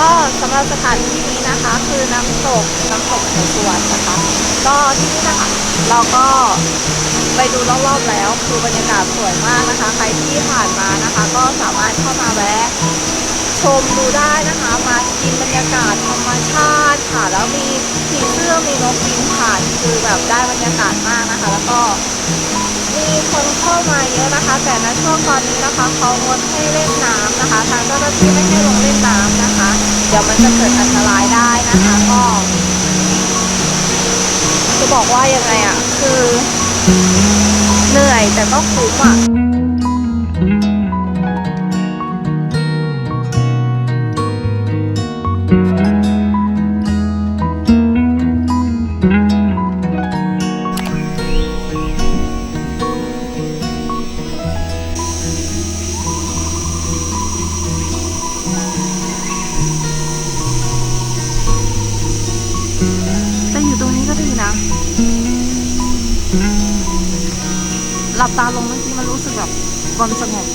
ก็สำหรับสถานที่นี้นะคะ คือน้ำตกน้ำตกเหวสวนนะคะ ก็ที่นี่นะคะเราก็ไปดูรอบๆแล้ว คือบรรยากาศสวยมากนะคะ ใครที่ผ่านมานะคะ ก็สามารถเข้ามาแวะชมดูได้นะคะ มากินบรรยากาศธรรมชาติค่ะ แล้วมีผีเสื้อมีนกบินผ่านคือแบบได้บรรยากาศมากนะคะ แล้วก็มีคนเข้ามาเยอะนะคะ แต่ณช่วงตอนนี้นะคะเขางดให้เล่นน้ำนะคะ ทางเจ้าหน้าที่ไม่ให้ลงเล่นน้ำนะ มันจะเกิดอันตรายได้นะคะ ก็จะบอกว่ายังไงอะ คือ เหนื่อยแต่ก็คุ้มอะ ลับตาลงเมื่อกี้มันรู้สึกแบบความสงบ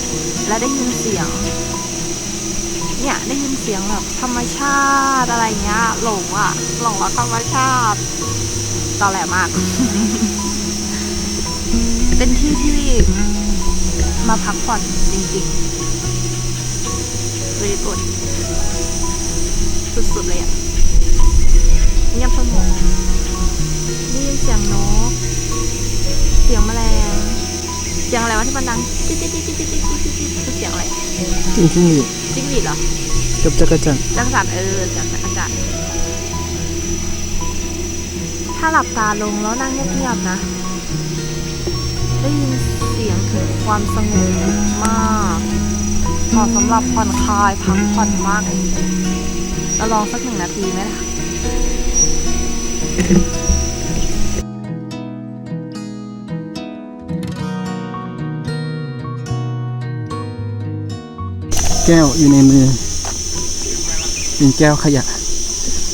และได้ยินเสียง เนี่ยได้ยินเสียงแบบธรรมชาติอะไรเงี้ย หลงอะหลงรักธรรมชาติตอแหลมาก เป็นที่ที่มาพักผ่อนจริงๆ very good สุดๆเลยอะ อที่มันดังติ๊ดติ๊ดติ๊ดติ๊ดติ๊ดติ๊ดติ๊ดคือเสียงอะไรจริงจริงดิจิ้งหรีดเหรอกับจักรจันทร์จังสันเออจังสันอากาศถ้าหลับตาลงแล้วนั่งเงียบๆนะ ได้ยินเสียงถึงความสงบมากเหมาะสำหรับผ่อนคลายพักผ่อนมากจริงๆเราลองสักหนึ่งนาทีไหมล่ะ ก้วอยู่ในมือ เป็นแก้วขยะ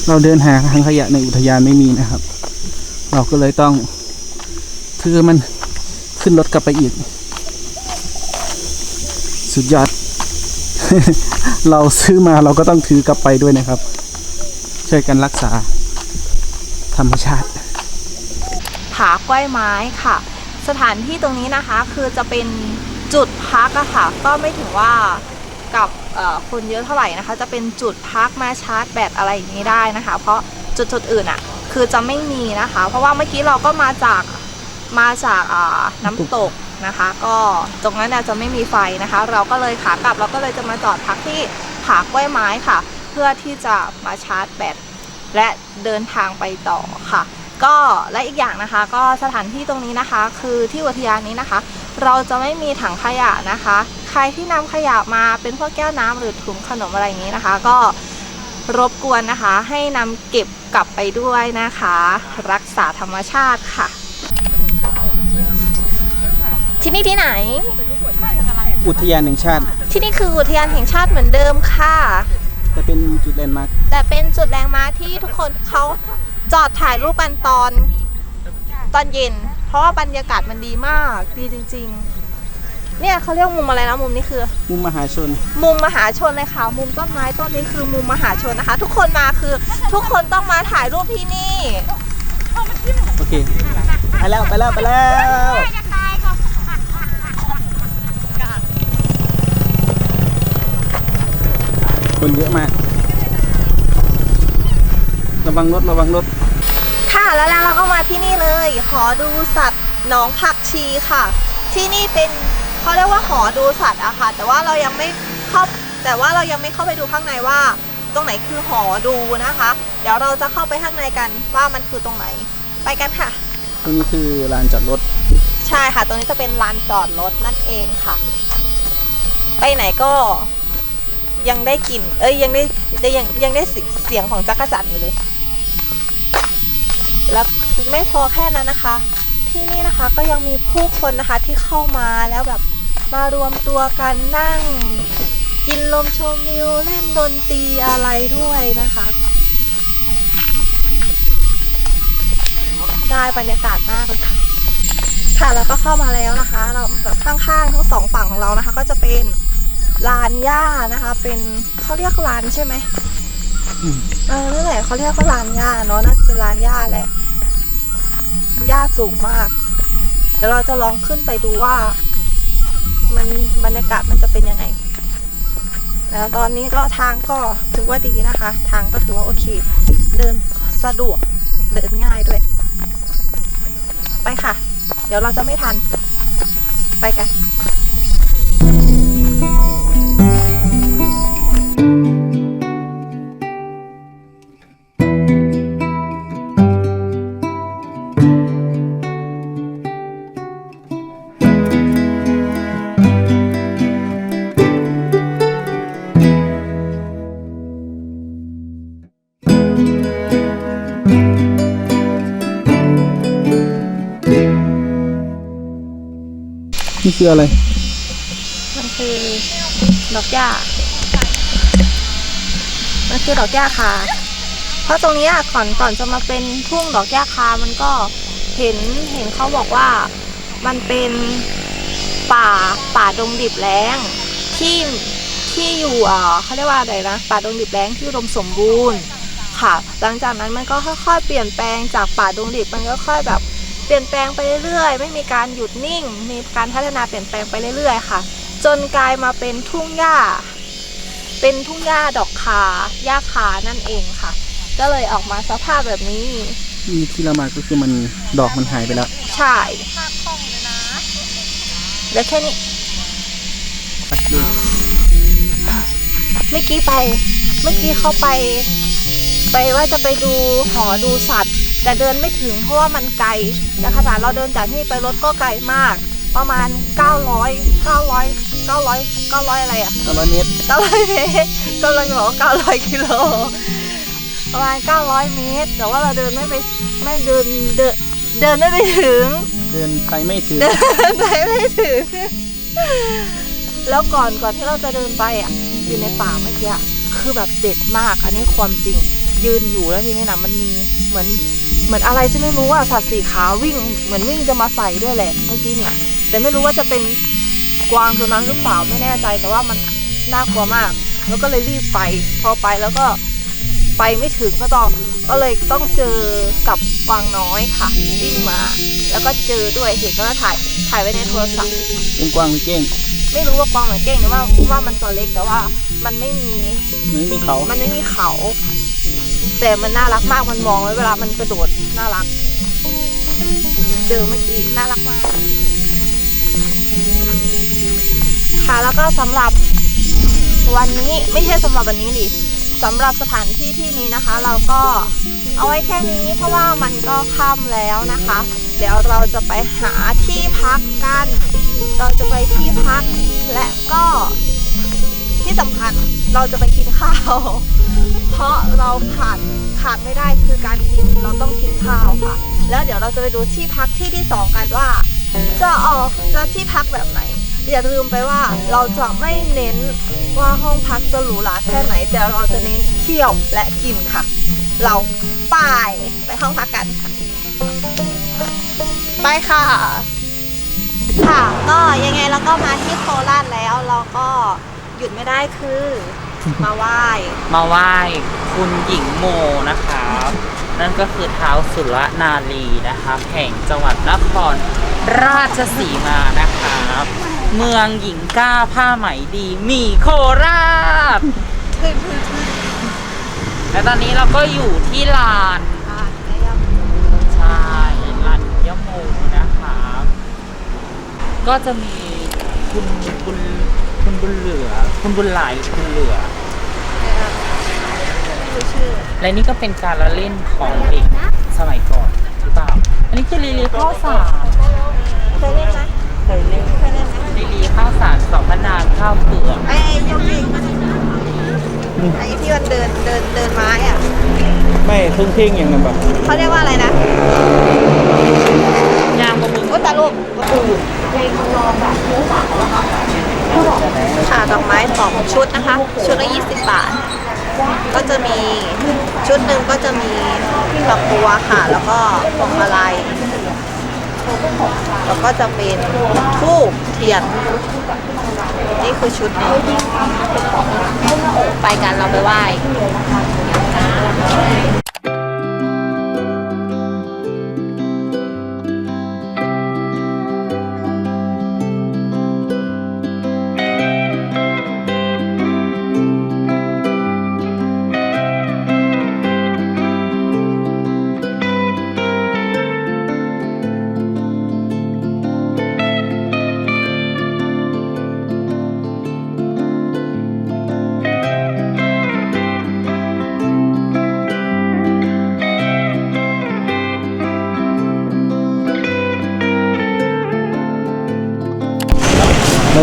เราเดินหาทางขยะในอุทยานไม่มีนะครับ เราก็เลยต้องถือมันขึ้นรถกลับไปอีก สุดยอด เราซื้อมาเราก็ต้องถือกลับไปด้วยนะครับ ช่วยกันรักษา ธรรมชาติผากล้วยไม้ค่ะ สถานที่ตรงนี้นะคะคือจะเป็นจุดพักอะค่ะ ก็ไม่ถึงว่า กับคนเยอะเท่าไหร่นะคะ จะเป็นจุดพักมาชาร์จแบตอะไรอย่างนี้ได้นะคะ เพราะจุดจุดอื่นอะคือจะไม่มีนะคะ เพราะว่าเมื่อกี้เราก็มาจากมาจากน้ำตกนะคะ ก็ตรงนั้นจะไม่มีไฟนะคะ เราก็เลยขากลับเราก็เลยจะมาจอดพักที่ผากล้วยไม้ค่ะ เพื่อที่จะมาชาร์จแบตและเดินทางไปต่อค่ะ ก็และอีกอย่างนะคะ ก็สถานที่ตรงนี้นะคะ คือที่อุทยานนี้นะคะ เราจะไม่มีถังขยะนะคะ ใครที่นำขยะมาเป็นพวกแก้วน้ำหรือถุงขนมอะไรอย่างนี้นะคะ ก็รบกวนนะคะ ให้นำเก็บกลับไปด้วยนะคะ รักษาธรรมชาติค่ะ ที่นี่ที่ไหน อุทยานแห่งชาติ ที่นี่คืออุทยานแห่งชาติเหมือนเดิมค่ะ แต่เป็นจุดแลนด์มาร์คแต่เป็นจุดแรงม้าที่ทุกคนเขาจอดถ่ายรูปกันตอนตอนเย็น เพราะว่าบรรยากาศมันดีมากดีจริง ๆ เนี่ยเขาเรียกมุมอะไรนะมุมนี้คือ มุมมหาชน มุมมหาชนเลยค่ะ มุมต้นไม้ต้นนี้คือมุมมหาชนนะคะ ทุกคนมาคือ ทุกคนต้องมาถ่ายรูปที่นี่ โอเค ไปแล้วไปแล้วไปแล้วคนเยอะมาก ระวังรถระวังรถ ค่ะแล้วแล้วเราก็มาที่นี่เลย หอดูสัตว์หนองผักชีค่ะ ที่นี่เป็น เขาเรียกว่าหอดูสัตว์อะค่ะ แต่ว่าเรายังไม่เข้าแต่ว่าเรายังไม่เข้าไปดูข้างในว่า ตรงไหนคือหอดูนะคะ เดี๋ยวเราจะเข้าไปข้างในกันว่ามันคือตรงไหน ไปกันค่ะ ตรงนี้คือลานจอดรถ ใช่ค่ะ ตรงนี้จะเป็นลานจอดรถนั่นเองค่ะ ไปไหนก็ยังได้กลิ่น เอ้ยยังได้ได้ยังยังได้เสียงของจักรจั่นอยู่เลย แล้วไม่พอแค่นั้นนะคะ ที่นี่นะคะก็ยังมีผู้คนนะคะที่เข้ามาแล้วแบบ มารวมตัวกันนั่ง กินลมชมวิวเล่นดนตรีอะไรด้วยนะคะ ได้บรรยากาศมากเลยค่ะ ค่ะแล้วก็เข้ามาแล้วนะคะ เราข้างๆทั้งสองฝั่งของเรานะคะ ก็จะเป็นลานหญ้านะคะ เป็นเขาเรียกลานใช่ไหมอืมเออนั่นแหละเขาเรียกว่าลานหญ้าเนาะน่าจะเป็นลานหญ้าแหละหญ้าสูงมาก เดี๋ยวเราจะลองขึ้นไปดูว่า มันบรรยากาศมันจะเป็นยังไง แล้วตอนนี้ก็ทางก็ถือว่าดีนะคะ ทางก็ถือว่าโอเค เดินสะดวกเดินง่ายด้วย ไปค่ะ เดี๋ยวเราจะไม่ทัน ไปกัน คืออะไร มันคือดอกหญ้า มันคือดอกหญ้าคา เพราะตรงเนี้ยก่อนก่อนจะมาเป็นทุ่งดอกหญ้าคา มันก็เห็นเห็นเขาบอกว่ามันเป็นป่าป่าดงดิบแล้งที่ที่อยู่เอ่อเขาเรียกว่าอะไรนะป่าดงดิบแล้งที่อุดมสมบูรณ์ค่ะ หลังจากนั้นมันก็ค่อยๆเปลี่ยนแปลงจากป่าดงดิบมันก็ค่อยแบบ เปลี่ยนแปลงไปเรื่อยๆ ไม่มีการหยุดนิ่ง มีการพัฒนาเปลี่ยนแปลงไปเรื่อยๆ ค่ะ จนกลายมาเป็นทุ่งหญ้า เป็นทุ่งหญ้าดอกคาหญ้าคานั่นเองค่ะ ก็เลยออกมาสภาพแบบนี้นี่ที่เรามาก็คือมันดอกมันหายไปแล้วใช่เหลือแค่นี้ไปดูเมื่อกี้ไป เมื่อกี้เข้าไป ไปว่าจะไปดูหอดูสัตว์ แต่เดินไม่ถึงเพราะว่ามันไกลแต่ขนาดเราเดินจากที่ไปรถก็ไกลมาก ประมาณ 900 900 900 900 อะไรอะตอนเมตร900เมตรกำลังบอกว่า900กิโลประมาณ 900 เมตร แต่ว่าเราเดินไม่ไปไม่เดินเดินเดินไม่ไปถึง เดินไปไม่ถึง เดินไปไม่ถึง แล้วก่อนก่อนที่เราจะเดินไปอะ อยู่ในป่าเมื่อกี้คือแบบเด็ดมาก อันนี้ความจริง ยืนอยู่แล้วทีนี้นะมันมีเหมือนเหมือนอะไรที่ไม่รู้ว่าสัตว์สีขาวิ่งเหมือนวิ่งจะมาใส่ด้วยแหละเมื่อกี้เนี่ย แต่ไม่รู้ว่าจะเป็นกวางตัวนั้นหรือเปล่าไม่แน่ใจ แต่ว่ามันน่ากลัวมาก แล้วก็เลยรีบไป พอไปแล้วก็ไปไม่ถึงก็ต้องก็เลยต้องเจอกับกวางน้อยค่ะวิ่งมา แล้วก็เจอด้วยเห็นก็ถ่ายถ่ายไว้ในโทรศัพท์เป็นกวางหรือเก้งไม่รู้ว่ากวางหรือเก้งหรือว่าว่ามันตัวเล็กแต่ว่ามันไม่มีมันไม่มีเขา มันไม่มีเขา แต่มันน่ารักมากมันมองไว้เวลามันกระโดดน่ารัก เจอเมื่อกี้น่ารักมาก ค่ะแล้วก็สำหรับวันนี้ไม่ใช่สำหรับวันนี้ดิสำหรับสถานที่ที่นี้นะคะ เราก็เอาไว้แค่นี้เพราะว่ามันก็ค่ำแล้วนะคะ เดี๋ยวเราจะไปหาที่พักกัน เราจะไปที่พักและก็ ที่สำคัญเราจะไปกินข้าว เพราะเราขาดขาดไม่ได้คือการกินเราต้องกินข้าวค่ะ แล้วเดี๋ยวเราจะไปดูที่พักที่ที่สองกันว่า จะออกจะที่พักแบบไหน อย่าลืมไปว่าเราจะไม่เน้นว่าห้องพักจะหรูหราแค่ไหน แต่เราจะเน้นเที่ยวและกินค่ะ เราไปไปห้องพักกันค่ะไปค่ะ ค่ะ ก็ยังไงเราก็มาที่โคราชแล้วเราก็ หยุดไม่ได้คือ มาไหว้มาไหว้คุณหญิงโมนะครับ นั่นก็คือเท้าวสุรนารีนะครับแห่งจังหวัดนครราชสีมานะครับ เมืองหญิงก้าผ้าไหมดีมีโคราช และตอนนี้เราก็อยู่ที่ลานอ่าแม่ย่าใช่ลานยะโมนะครับ ก็จะมีคุณบุญ คุณบุญเหลือ คุณบุญหลายหรือคุณเหลือ ไม่รู้ชื่อและนี่ก็เป็นการละเล่นของเด็กสมัยก่อนหรือเปล่า อันนี้คือลีลีข้าวสารเคยเล่นไหมเคยเล่นเคยเล่นไหมลีลีข้าวสารสองพนานข้าวเปลือกไอ้ยกยิงไอ้ที่มันเดินเดินเดินไม้อะไม่เพิ่งเพ่งอย่างนั้นปะเขาเรียกว่าอะไรนะยางประมึงโอ้ตาลูกค่ะ ค่ะดอกไม้สองชุดนะคะ ชุดละ20 บาท ก็จะมีชุดหนึ่งก็จะมีดอกบัวค่ะ แล้วก็พวงมาลัยแล้วก็จะเป็นทูบเทียน นี่คือชุดหนึ่งไปกันเราไปไหว้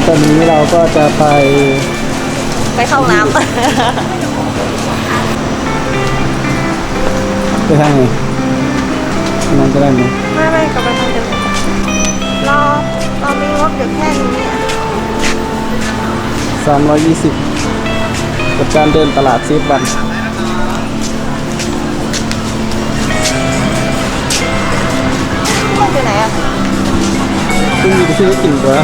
ตอนนี้เราก็จะไปไปเข้าห้องน้ำ ไปทางไหนนั่นก็ได้ไหมไม่ไม่กลับไปทางเดิมรอเรามีงบอยู่แค่นี้อะสามร้อยยี่สิบกับการเดินตลาดซีฟวันงบอยู่ไหนอะซึ่งมีที่ได้กลิ่นตัว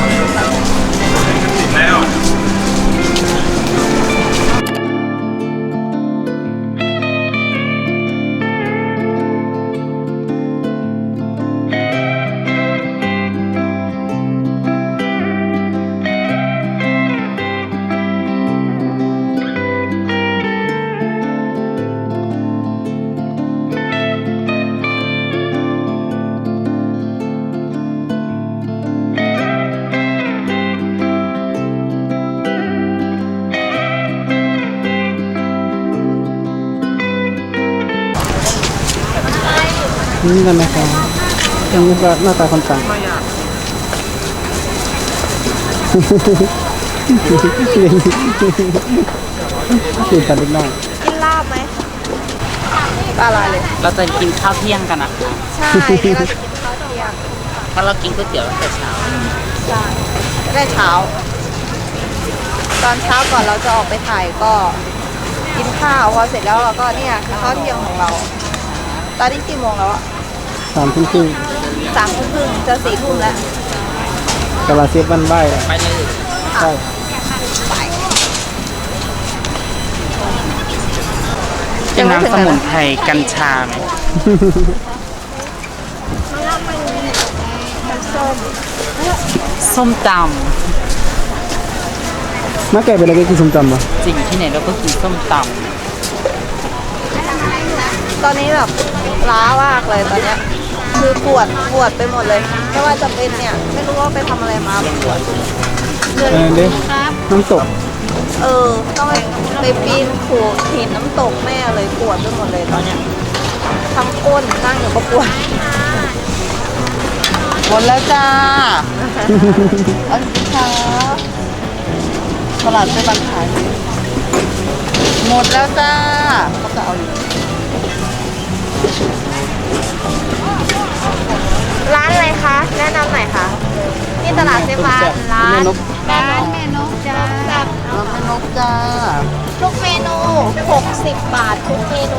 กันนะครับยังมุกหน้าตาคนต่างตื่นตันเล็กน้อยกินลาบไหมอะไรเลย เราจะกินข้าวเที่ยงกันนะคะใช่เราจะกินข้าวเที่ยงเพราะเรากินก๋วยเตี๋ยวตั้งแต่เช้าใช่ได้เช้า ตอนเช้าก่อนเราจะออกไปถ่ายก็กินข้าวพอเสร็จแล้วเราก็เนี่ยคือข้าวเที่ยงของเรา ตอนนี้กี่โมงแล้วอะ สามทุ่มครึ่งสามทุ่มครึ่งจะสี่ทุ่มแล้วตลาดซีฟวันไหว้อะไปเลยใช่กินน้ำสมุนไพรกัญชาไหมส้มส้มตน้าแก่เป็นอะไรก็กินส้มตำปะำจริงที่ไหนเราก็กินส้มตตอนนี้แบบล้ามากเลยตอนเนี้ย คือปวดปวดไปหมดเลยไม่ว่าจะเป็นเนี่ย ไม่รู้ว่าไปทำอะไรมาปวดเดินเออเด้น้ำตก เออต้องไปไปปีนผูหินน้ำตกแม่เลยปวดไปหมดเลยตอนเนี้ยทั้งก้นนั่งอยู่ก็ปวดหมดแล้วจ้าอันนี้ค่ะตลาดเป็นบันขาย หมดแล้วจ้าก็จะเอาอยู่ ร้านอะไรคะ แนะนำหน่อยค่ะที่ตลาดเซฟานร้านแม่นกร้านแม่นกจ้าน้ำเป็นนกจ้าทุกเมนู 60 บาททุกเมนู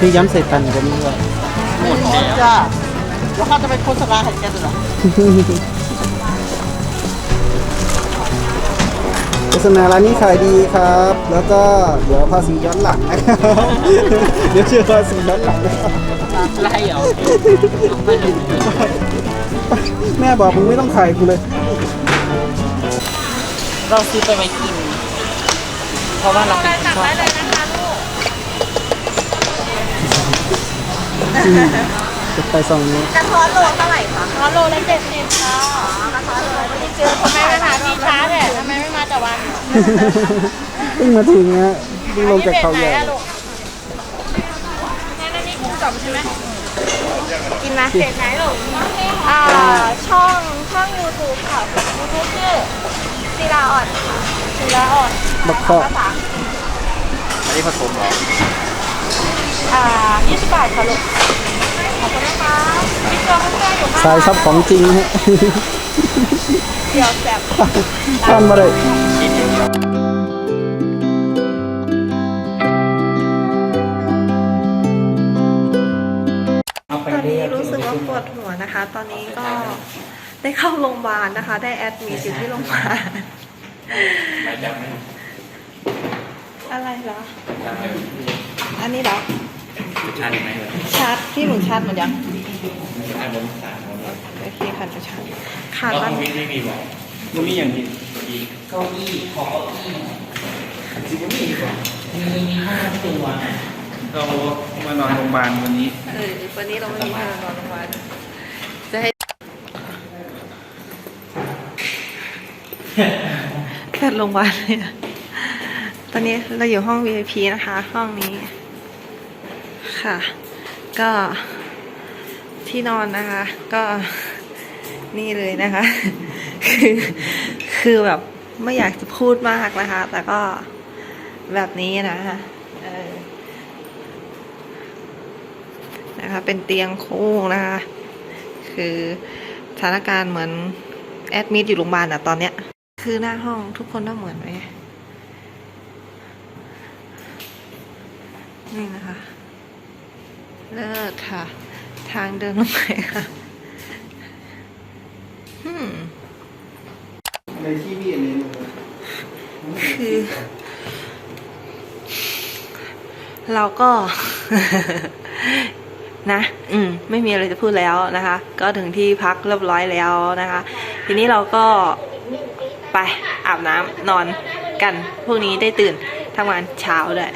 พี่ย้ำใส่ตันกันนี่ว่าหมดแล้วจ้าแล้วเขาจะไปโฆษณาให้แกด้วยเหรอโฆษณาร้านนี้ขายดีครับ แล้วก็เดี๋ยวภาษีย้อนหลังนะครับเดี๋ยวเชื่อภาษีย้อนหลังนะครับ ไล่เหรอไปเลยแม่บอกมึงไม่ต้องขายกูเลย เราซื้อไปไว้กิน เพราะว่าเราเป็นคนชอบจะไปสองนี้กระท้อนโลเท่าไหร่คะกระท้อนโลละเจ็ดสิบค่ะกระท้อนโลไม่ได้เจอทำไมไม่มาที่ช้าเนี่ยทำไมไม่มาแต่วันเพิ่งมาถึงนะฮะเพิ่งลงจากเขาใหญ่ กินไหมเพจไหนลูกอ่าช่องช่อง YouTube ค่ะ YouTube ชื่อศิลาอ่อนค่ะศิลาอ่อนบักเคาะภาษาไม่ได้ผสมหรออ่า20บาทค่ะลูกขอบคุณนะคะพี่เจอเพื่อนๆอยู่ข้างสายชอบของจริงนะฮะ เดี๋ยวแซ่บท่านมาเลย ตรว่าปวดหัวนะคะ ตอนนี้ก็ได้เข้าโรงพยาบาลนะคะ ได้แอดมิทอยู่ที่โรงพยาบาลอะไรเหรอ อันนี้เหรอ ชันไหมชาร์จพี่หนูชาร์จหมดยังอันบนสามโอเคค่ะจะชาร์จขาดก็บ้างไม่มีบอกมันมีอย่างนี้เก้าอี้ขอเก้าอี้มีมีห้องตัว เรามานอนโรงพยาบาลวันนี้ เออวันนี้เราไม่มีเงินนอนโรงพยาบาลจะให้แค่โรงพยาบาลเลยอะตอนนี้เราอยู่ห้อง VIP นะคะ ห้องนี้ ค่ะ ก็ที่นอนนะคะ ก็นี่เลยนะคะ คือคือแบบไม่อยากจะพูดมากนะคะ แต่ก็แบบนี้นะคะเออ นะคะ เป็นเตียงโค้งนะคะ คือสถานการณ์เหมือนแอดมิดอยู่โรงพยาบาลอะตอนเนี้ย คือหน้าห้องทุกคนต้องเหมือนไหมนี่นะคะ เลิศค่ะ ทางเดินลงไปค่ะอืมในที่พี่อันนี้คือ เราก็ นะ อืม ไม่มีอะไรจะพูดแล้วนะคะ ก็ถึงที่พักเรียบร้อยแล้วนะคะ ทีนี้เราก็ไปอาบน้ำนอนกันพรุ่งนี้ได้ตื่นทำงานเช้าด้วย